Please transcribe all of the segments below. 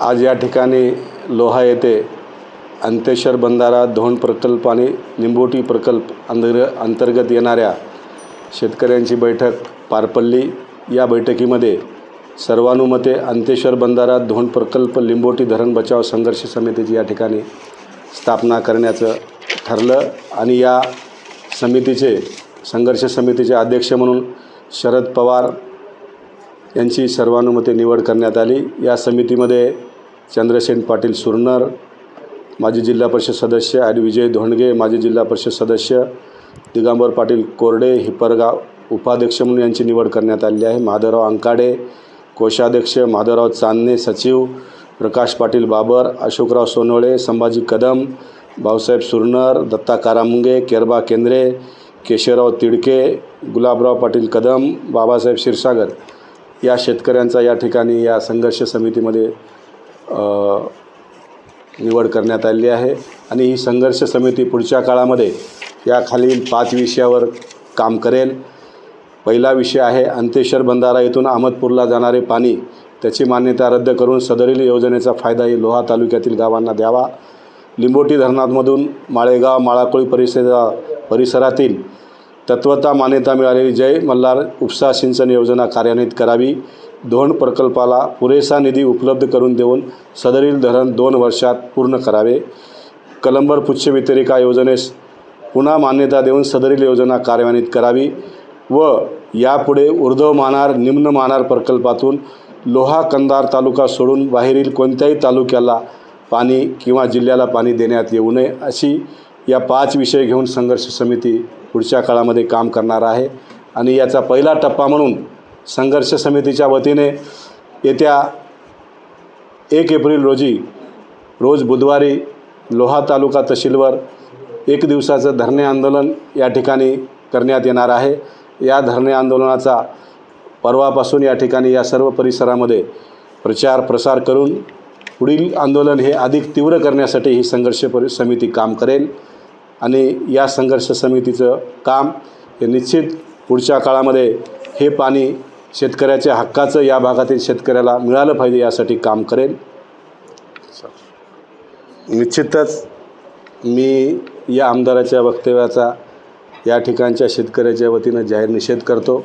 आज या ठिकाणी लोहा येथे अंतेश्वर बंधारा धोंड प्रकल्प आणि निंबोटी प्रकल्प अंतर अंतर्गत येणाऱ्या शेतकऱ्यांची बैठक पार पडली या बैठकीमध्ये सर्वानुमते अंतेश्वर बंधारा धोंड प्रकल्प लिंबोटी धरण बचाव संघर्ष समितीची या ठिकाणी स्थापना करण्याचं ठरलं आणि या समितीचे संघर्ष समितीचे अध्यक्ष म्हणून शरद पवार यांची सर्वानुमते निवड करण्यात आली. या समितीमध्ये चंद्रसेन पाटील सुरनर माजी जिल्हा परिषद सदस्य आणि विजय धोंडगे माजी जिल्हा परिषद सदस्य दिगंबर पाटील कोरडे हिपरगाव उपाध्यक्ष म्हणून यांची निवड करण्यात आलेली आहे. माधवराव अंकाडे कोषाध्यक्ष माधवराव चांदणे सचिव प्रकाश पाटील बाबर अशोकराव सोनवळे संभाजी कदम भाऊसाहेब सुरनर दत्ता कारामुंगे केरबा केंद्रे केशवराव तिडके गुलाबराव पाटील कदम बाबासाहेब क्षीरसागर. या शेतकऱ्यांचा या ठिकाणी या संघर्ष समितीमध्ये निवड करण्यात आलेली आहे. आणि ही संघर्ष समिती पुढच्या काळामध्ये या खालील पाच विषयावर काम करेल. पहिला विषय आहे अंतेश्वर बंधारा येथून अहमदपूरला जाणारे पाणी. त्याची मान्यता रद्द करून सदरील योजनेचा फायदाही लोहा तालुक्यातील गावांना द्यावा. लिंबोटी धरणामधून माळेगाव माळाकोळी परिसरा परिसरातील तत्वता मान्यता मिळालेली जय मल्हार उपसा सिंचन योजना कार्यान्वित करावी. धोण प्रकल्पाला पुरेसा निधी उपलब्ध करून देऊन सदरील धरण दोन वर्षात पूर्ण करावे. कलंबर पुच्छ वितरिका योजनेस पुन्हा मान्यता देऊन सदरील योजना कार्यान्वित करावी व यापुढे ऊर्ध्व मानार निम्न मानार प्रकल्पातून लोहा कंदार तालुका सोडून बाहेरील कोणत्याही तालुक्याला पाणी किंवा जिल्ह्याला पाणी देण्यात येऊ नये अशी या पाच विषय घेऊन संघर्ष समिती पुढच्या काळामध्ये काम करणार आहे. आणि याचा पहिला टप्पा म्हणून संघर्ष समितीच्या वतीने येत्या एक एप्रिल रोजी रोज बुधवारी लोहा तालुका तहसीलवर एक दिवसाचं धरणे आंदोलन या ठिकाणी करण्यात येणार आहे. या धरणे आंदोलनाचा परवापासून या ठिकाणी या सर्व परिसरामध्ये प्रचार प्रसार करून पुढील आंदोलन हे अधिक तीव्र करण्यासाठी ही संघर्ष परि समिती काम करेल. आणि या संघर्ष समितीचं काम हे निश्चित पुढच्या काळामध्ये हे पाणी शेतकऱ्याच्या हक्काचं या भागातील शेतकऱ्याला मिळालं पाहिजे यासाठी काम करेल. निश्चितच मी या आमदाराच्या वक्तव्याचा या ठिकाणच्या शेतकऱ्याच्या वतीनं जाहीर निषेध करतो.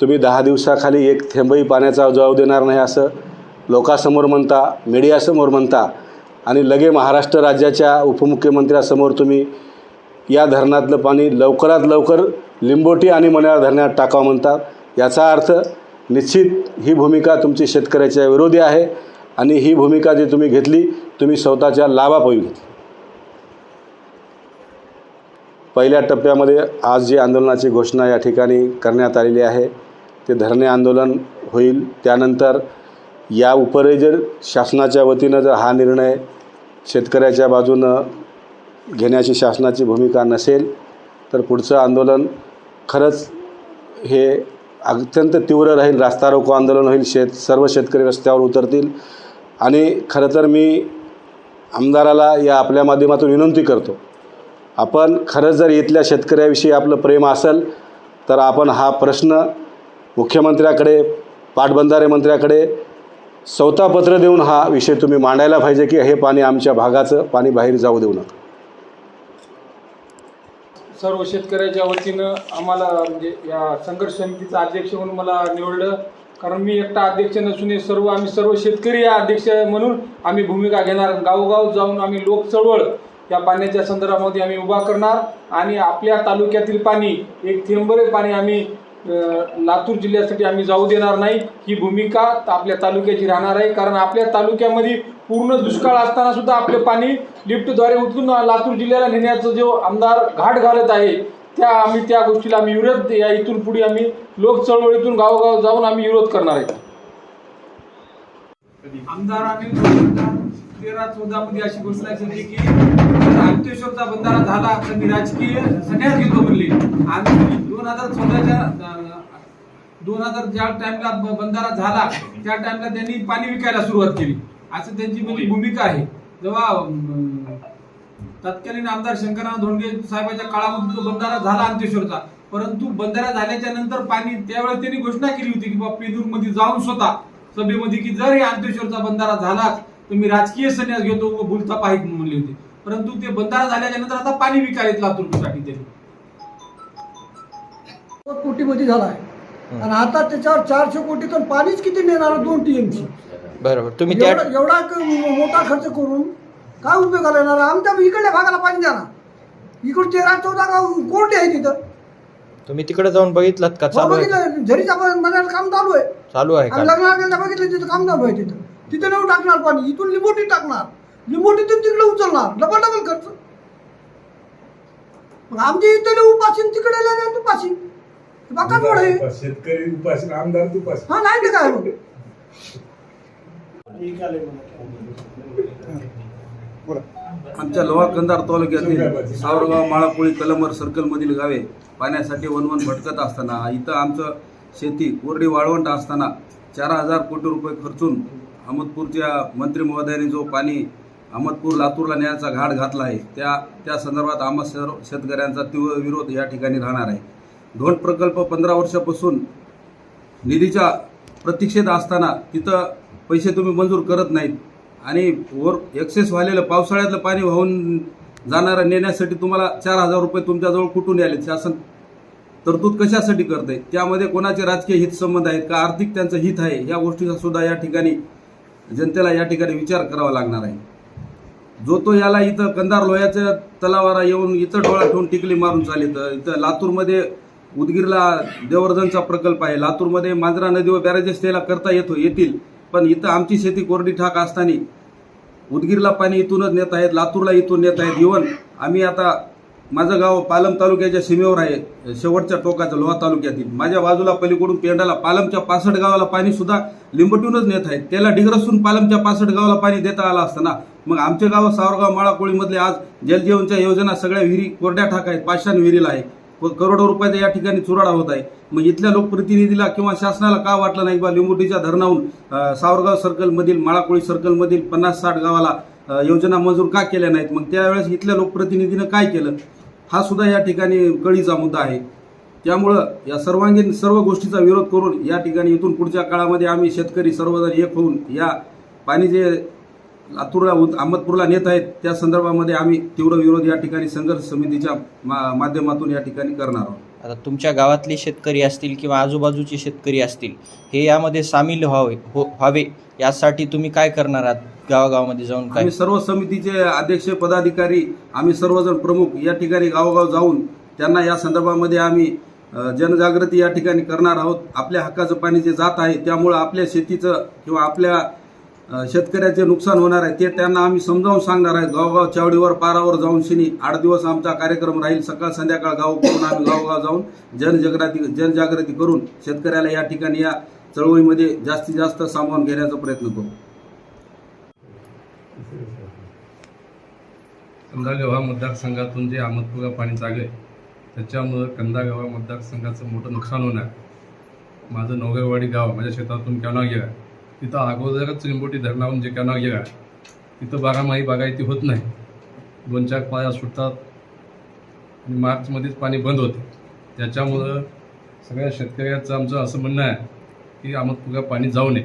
तुम्ही दहा दिवसाखाली एक थेंबही पाण्याचा जाऊ देणार नाही असं लोकांसमोर म्हणता मीडियासमोर म्हणता आणि लगे महाराष्ट्र राज्याच्या उपमुख्यमंत्र्यासमोर तुम्ही या धरणातलं पाणी लवकरात लवकर लिंबोटी आणि मण्याळ धरणात टाकावं म्हणतात याचा अर्थ निश्चित ही भूमिका तुमची शेतकऱ्याच्या विरोधी आहे आणि ही भूमिका जी तुम्ही घेतली तुम्ही स्वतःच्या लाभापोई घेतली. पहिल्या टप्प्यामध्ये आज जी आंदोलनाची घोषणा या ठिकाणी करण्यात आलेली आहे ते धरणे आंदोलन होईल. त्यानंतर या उपरे जर शासनाच्या वतीनं जर हा निर्णय शेतकऱ्याच्या बाजूनं घेण्याची शासनाची भूमिका नसेल तर पुढचं आंदोलन खरंच हे अत्यंत तीव्र राहील रास्ता रोको आंदोलन होईल शेत सर्व शेतकरी रस्त्यावर उतरतील. आणि खरं तर मी आमदाराला या आपल्या माध्यमातून विनंती करतो आपण खरंच जर इथल्या शेतकऱ्याविषयी आपलं प्रेम असेल तर आपण हा प्रश्न मुख्यमंत्र्याकडे पाटबंधारे मंत्र्याकडे स्वतः पत्र देऊन हा विषय तुम्ही मांडायला पाहिजे की हे पाणी आमच्या भागाचं पाणी बाहेर जाऊ देऊ नका. सर्व शेतकऱ्याच्या वतीनं आम्हाला म्हणजे या संघर्ष समितीचा अध्यक्ष म्हणून मला निवडलं. कारण मी एकटा अध्यक्ष नसून सर्व आम्ही सर्व शेतकरी या अध्यक्ष म्हणून आम्ही भूमिका घेणार गावोगाव जाऊन आम्ही लोक चळवळ या पाण्याच्या संदर्भामध्ये आम्ही उभा करणार आणि आपल्या तालुक्यातील पाणी एक थेंबरे पाणी आम्ही लातूर जिल्ह्यासाठी आम्ही जाऊ देणार नाही. ही भूमिका आपल्या तालुक्याची राहणार आहे. कारण आपल्या तालुक्यामध्ये पूर्ण दुष्काळ असताना सुद्धा आपले पाणी लिफ्टद्वारे उचलून लातूर जिल्ह्याला नेण्याचं जो आमदार घाट घालत आहे त्या आम्ही त्या गोष्टीला आम्ही विरोध या इथून पुढे आम्ही लोक चळवळीतून गावोगाव जाऊन आम्ही विरोध करणार आहे. आमदार तेरा चौदा मध्ये अशी घोषणा केली की अंत्येश्वरचा बंधारा झाला तर मी राजकीय सगळ्यात घेतो म्हणले. आणि दोन हजार चौदाच्या दोन हजार ज्या टाइमला बंधारा झाला त्या टाइमला त्यांनी पाणी विकायला सुरुवात केली. असं त्यांची म्हणजे भूमिका आहे. जेव्हा तत्कालीन आमदार शंकरराव धोंडगे साहेबांच्या काळामध्ये तो बंधारा झाला अंतेश्वरचा परंतु बंधारा झाल्याच्यानंतर पाणी त्यावेळेस त्यांनी घोषणा केली होती की बाबा पेदूरमध्ये जाऊन स्वतः सभेमध्ये की जर या अंतेश्वरचा बंधारा झालाच तर मी राजकीय संन्यास घेतो व भूलता पाहिजे म्हणले होते. परंतु ते बंधारा झाल्याच्यानंतर आता पाणी विकायत लातूरसाठी त्यांनी. कोटीमध्ये झाला आहे आणि आता त्याच्यावर चारशे कोटीतून पाणीच किती नेणार दोन टीएमसी? बरोबर. तुम्ही त्या एवढा एवढा क- मोठा खर्च करून काय उपयोगाला येणार? आमच्या इकडल्या भागाला पाणी द्या ना. इकडे तेरा चौदा गाव कोर्ट आहे तिथं तुम्ही तिकडे जाऊन बघितलात का? हो, चालू आहे? बघितलं मनात काम चालू आहे. चालू आहे आणि का लग्नाला गेलं बघितलं तिथं काम चालू आहे तिथं. तिथं नेऊन टाकणार पाणी इथून लिंबोटी टाकणार. लिंबोटीतून तिकडे उचलणार. डबल डबल खर्च. मग आमच्या इथे उपाशी तिकडे उपाशी बाका आहे शेतकरी उपाशी आमदार हा नाही काय मग आमच्या लोहा कंधार तालुक्यातील सावरगाव माळापोळी कलमर सर्कलमधील गावे पाण्यासाठी वनवन भटकत असताना इथं आमचं शेती कोरडी वाळवंट असताना चार हजार कोटी रुपये खर्चून अहमदपूरच्या मंत्री महोदयांनी जो पाणी अहमदपूर लातूरला न्यायचा घाट घातला आहे त्या त्या संदर्भात आम्हा सर्व शेतकऱ्यांचा तीव्र विरोध या ठिकाणी राहणार आहे. ढोण प्रकल्प पंधरा वर्षापासून निधीच्या प्रतीक्षेत असताना तिथं पैसे तुम्ही मंजूर करत नाहीत. आणि वर एक्सेस व्हालेलं पावसाळ्यातलं पाणी वाहून जाणारं नेण्यासाठी तुम्हाला चार हजार रुपये तुमच्याजवळ कुठून आले शासन तरतूद कशासाठी करते त्यामध्ये कोणाचे राजकीय हितसंबंध आहेत का? आर्थिक त्यांचं हित आहे. या गोष्टीचा सुद्धा या ठिकाणी जनतेला या ठिकाणी विचार करावा लागणार आहे. जो तो याला इथं कंधार लोह्याच्या तलावाला येऊन इथं डोळा ठेवून टिकली मारून चालित इथं लातूरमध्ये उदगीरला देवर्धनचा प्रकल्प आहे. लातूरमध्ये मांजरा नदी व बॅरेजेस त्याला करता येतो येतील. पण इथं आमची शेती कोरडी ठाक असताना उदगीरला पाणी इथूनच नेत आहेत लातूरला इथून नेत आहेत. इवन आम्ही आता माझं गाव पालम तालुक्याच्या सीमेवर आहे. शेवटच्या टोकाचं लोहा तालुक्यातील. माझ्या बाजूला पलीकडून पेंडाला पालमच्या पासट गावाला पाणीसुद्धा लिंबटूनच नेत आहेत. त्याला डिग्रसून पालमच्या पासट गावाला पाणी देता आलं असतं ना? मग आमचे गाव सावरगाव माळाकोळीमधले आज जलजीवनच्या योजना सगळ्या विहिरी कोरड्या ठाक आहेत पाषाण विहिरीला आहे. करोडो रुपयाचा या ठिकाणी चुराडा होत आहे. मग इथल्या लोकप्रतिनिधीला किंवा शासनाला का वाटलं नाही? बा लिंबोटीच्या धरणाहून सावरगाव सर्कलमधील माळाकोळी सर्कलमधील पन्नास साठ गावाला योजना मंजूर का केल्या नाहीत? मग त्यावेळेस इथल्या लोकप्रतिनिधीनं काय केलं? हा सुद्धा या ठिकाणी कळीचा मुद्दा आहे. त्यामुळं या सर्वांगीण सर्व गोष्टीचा विरोध करून या ठिकाणी इथून पुढच्या काळामध्ये आम्ही शेतकरी सर्वजण एक होऊन या पाणी जे लातूरला अहमदपूरला नेत आहेत. त्या संदर्भामध्ये आम्ही तीव्र विरोध या ठिकाणी संघर्ष समितीच्या मा- माध्यमातून या ठिकाणी करणार आहोत. आता तुमच्या गावातले शेतकरी असतील किंवा आजूबाजूचे शेतकरी असतील हे यामध्ये सामील व्हावे हो व्हावे यासाठी तुम्ही काय करणार आहात? गावागावामध्ये जाऊन काय? आम्ही सर्व समितीचे अध्यक्ष पदाधिकारी आम्ही सर्वजण प्रमुख या ठिकाणी गावोगाव जाऊन त्यांना या संदर्भामध्ये आम्ही जनजागृती या ठिकाणी करणार आहोत. आपल्या हक्काचं पाणी जे जात आहे. त्यामुळं आपल्या शेतीचं किंवा आपल्या शेतकऱ्याचे नुकसान होणार आहे ते त्यांना आम्ही समजावून सांगणार आहे. गावगाव चावडीवर पारावर जाऊन शिनी. आठ दिवस आमचा कार्यक्रम राहील. सकाळ संध्याकाळ गाव करून आम्ही गावगाव जाऊन जनजागृती जनजागृती करून शेतकऱ्याला या ठिकाणी या चळवळीमध्ये जास्तीत जास्त सामावून घेण्याचा प्रयत्न करू. कंदागव्हा मतदारसंघातून जे अहमदपूरला पाणी जागे आहे त्याच्यामुळं कंदागव्हा मतदारसंघाचं मोठं नुकसान होणार. माझं नवगरवाडी गाव माझ्या शेतातून कॅनॉ गेला तिथं अगोदरच चिंबोटी धरणावरून जे कॅनॉल गेला तिथं बारामाही बागायती होत नाही. दोन चार पाया सुटतात आणि मार्चमध्येच पाणी बंद होते. त्याच्यामुळं सगळ्या शेतकऱ्याचं आमचं असं म्हणणं आहे की अहमदपूरला पाणी जाऊ नये.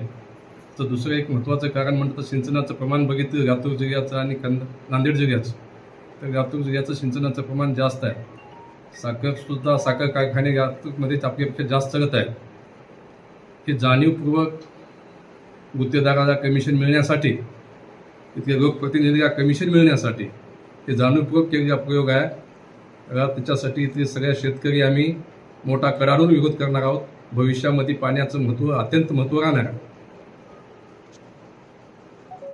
तर दुसरं एक महत्त्वाचं कारण म्हणतं सिंचनाचं प्रमाण बघितलं लातूर जिल्ह्याचं आणि कंद नांदेड जिल्ह्याचं. तर लातूर जिल्ह्याचं सिंचनाचं प्रमाण जास्त आहे. साखरसुद्धा साखर कारखाने लातूरमध्ये आपल्यापेक्षा जास्त चालत आहेत. हे जाणीवपूर्वक गुत्तेदाराला कमिशन मिळण्यासाठी तिथल्या लोकप्रतिनिधीला कमिशन मिळण्यासाठी हे जाणीवपूर्वक केलेला प्रयोग आहे. त्याच्यासाठी इथले सगळ्या शेतकरी आम्ही मोठा कडाडून विरोध करणार आहोत. भविष्यामध्ये पाण्याचं महत्त्व अत्यंत महत्त्व राहणार आहे.